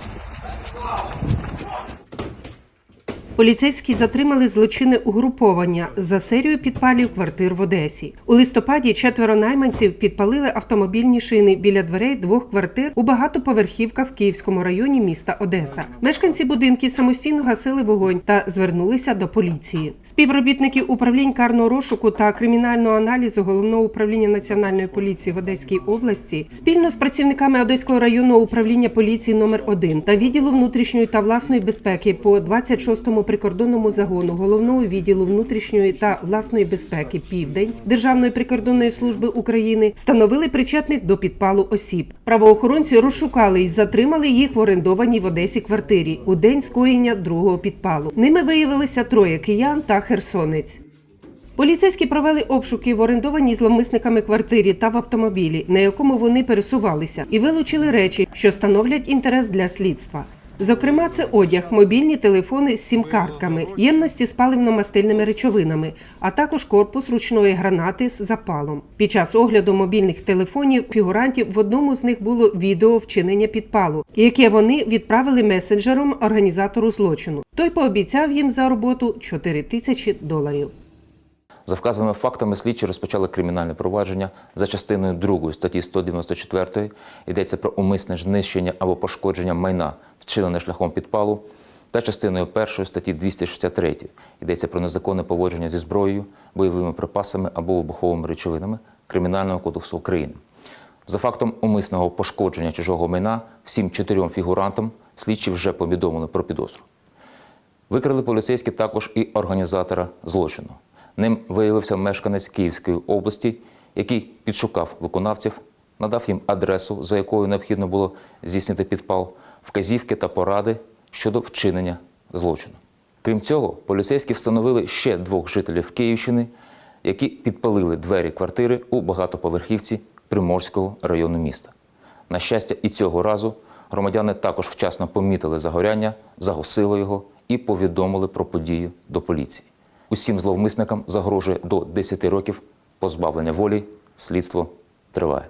Thank you. Поліцейські затримали злочинне угруповання за серію підпалів квартир в Одесі. У листопаді четверо найманців підпалили автомобільні шини біля дверей двох квартир у багатоповерхівках в Київському районі міста Одеса. Мешканці будинків самостійно гасили вогонь та звернулися до поліції. Співробітники управлінь карного розшуку та кримінального аналізу головного управління національної поліції в Одеській області спільно з працівниками Одеського районного управління поліції номер 1 та відділу внутрішньої та власної безпеки по 26-му прикордонному загону головного відділу внутрішньої та власної безпеки Південь Державної прикордонної служби України встановили причетних до підпалу осіб. Правоохоронці розшукали і затримали їх в орендованій в Одесі квартирі у день скоєння другого підпалу. Ними виявилися троє киян та херсонець. Поліцейські провели обшуки в орендованій зловмисниками квартирі та в автомобілі, на якому вони пересувалися, і вилучили речі, що становлять інтерес для слідства. Зокрема, це одяг, мобільні телефони з сім-картками, ємності з паливно-мастильними речовинами, а також корпус ручної гранати з запалом. Під час огляду мобільних телефонів фігурантів в одному з них було відео вчинення підпалу, яке вони відправили месенджером організатору злочину. Той пообіцяв їм за роботу 4 тисячі доларів. За вказаними фактами слідчі розпочали кримінальне провадження за частиною 2 статті 194 йдеться про умисне знищення або пошкодження майна, вчинене шляхом підпалу, та частиною 1 статті 263 йдеться про незаконне поводження зі зброєю, бойовими припасами або вибуховими речовинами Кримінального кодексу України. За фактом умисного пошкодження чужого майна всім чотирьом фігурантам слідчі вже повідомили про підозру. Викрили поліцейські також і організатора злочину. Ним виявився мешканець Київської області, який підшукав виконавців, надав їм адресу, за якою необхідно було здійснити підпал, вказівки та поради щодо вчинення злочину. Крім цього, поліцейські встановили ще двох жителів Київщини, які підпалили двері квартири у багатоповерхівці Приморського району міста. На щастя, і цього разу громадяни також вчасно помітили загоряння, загасили його і повідомили про подію до поліції. Усім зловмисникам загрожує до 10 років позбавлення волі. Слідство триває.